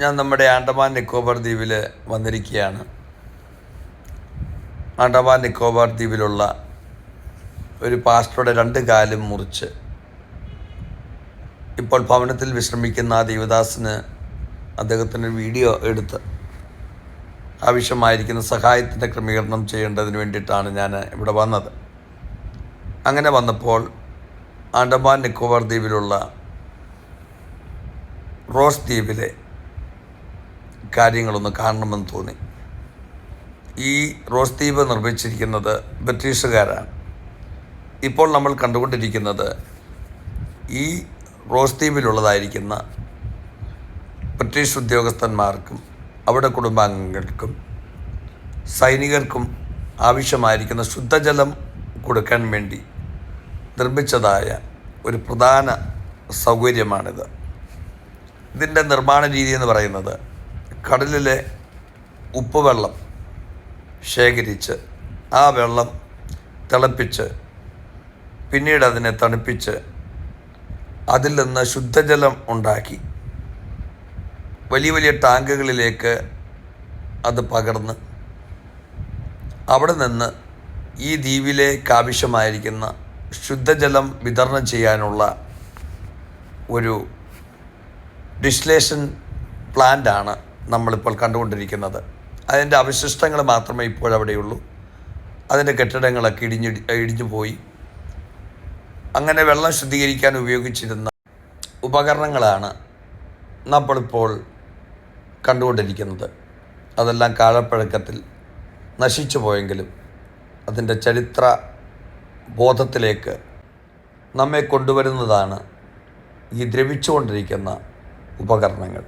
ഞാൻ നമ്മുടെ ആൻഡമാൻ നിക്കോബാർ ദ്വീപിൽ വന്നിരിക്കുകയാണ്. ആൻഡമാൻ നിക്കോബാർ ദ്വീപിലുള്ള ഒരു പാസ്റ്ററുടെ രണ്ട് കാലും മുറിച്ച്. ഇപ്പോൾ ഭവനത്തിൽ വിശ്രമിക്കുന്ന ആ ദേവദാസിന് അദ്ദേഹത്തിന് വീഡിയോ എടുത്ത് ആവശ്യമായിരിക്കുന്ന സഹായത്തിന്റെ ക്രമീകരണം ചെയ്യേണ്ടതിന് വേണ്ടിയിട്ടാണ് ഞാൻ ഇവിടെ വന്നത്. അങ്ങനെ വന്നപ്പോൾ ആൻഡമാൻ നിക്കോബാർ ദ്വീപിലുള്ള റോസ് ദ്വീപിലെ കാര്യങ്ങളൊന്ന് കാണണമെന്ന് തോന്നി. ഈ റോസ് ദ്വീപ് നിർമ്മിച്ചിരിക്കുന്നത് ബ്രിട്ടീഷുകാരാണ്. ഇപ്പോൾ നമ്മൾ കണ്ടുകൊണ്ടിരിക്കുന്നത് ഈ റോസ് ദ്വീപിലുള്ളതായിരിക്കുന്ന ബ്രിട്ടീഷ് ഉദ്യോഗസ്ഥന്മാർക്കും അവിടെ കുടുംബാംഗങ്ങൾക്കും സൈനികർക്കും ആവശ്യമായിരിക്കുന്ന ശുദ്ധജലം കൊടുക്കാൻ വേണ്ടി നിർമ്മിച്ചതായ ഒരു പ്രധാന സൗകര്യമാണിത്. ഇതിന്റെ നിർമ്മാണ രീതി എന്ന് പറയുന്നത് കടലിലെ ഉപ്പുവെള്ളം ശേഖരിച്ച് ആ വെള്ളം തിളപ്പിച്ച് പിന്നീട് അതിനെ തണുപ്പിച്ച് അതിൽ നിന്ന് ശുദ്ധജലം ഉണ്ടാക്കി. വലിയ വലിയ ടാങ്കുകളിലേക്ക് അത് പകർന്ന് അവിടെ നിന്ന് ഈ ദ്വീപിലേക്ക് ആവശ്യമായിരിക്കുന്ന ശുദ്ധജലം വിതരണം ചെയ്യാനുള്ള ഒരു ഡിസ്ലേഷൻ പ്ലാന്റാണ് നമ്മളിപ്പോൾ കണ്ടുകൊണ്ടിരിക്കുന്നത്. അതിന്റെ അവശിഷ്ടങ്ങൾ മാത്രമേ ഇപ്പോഴവിടെയുള്ളൂ അതിന്റെ കെട്ടിടങ്ങളൊക്കെ ഇടിഞ്ഞു ഇടിഞ്ഞു പോയി. അങ്ങനെ വെള്ളം ശുദ്ധീകരിക്കാൻ ഉപയോഗിച്ചിരുന്ന ഉപകരണങ്ങളാണ് നമ്മളിപ്പോൾ കണ്ടുകൊണ്ടിരിക്കുന്നത്. അതെല്ലാം കാലപ്പഴക്കത്തിൽ നശിച്ചു പോയെങ്കിലും അതിന്റെ ചരിത്ര ബോധത്തിലേക്ക് നമ്മെ കൊണ്ടുവരുന്നതാണ് ഈ ദ്രവിച്ചുകൊണ്ടിരിക്കുന്ന ഉപകരണങ്ങൾ.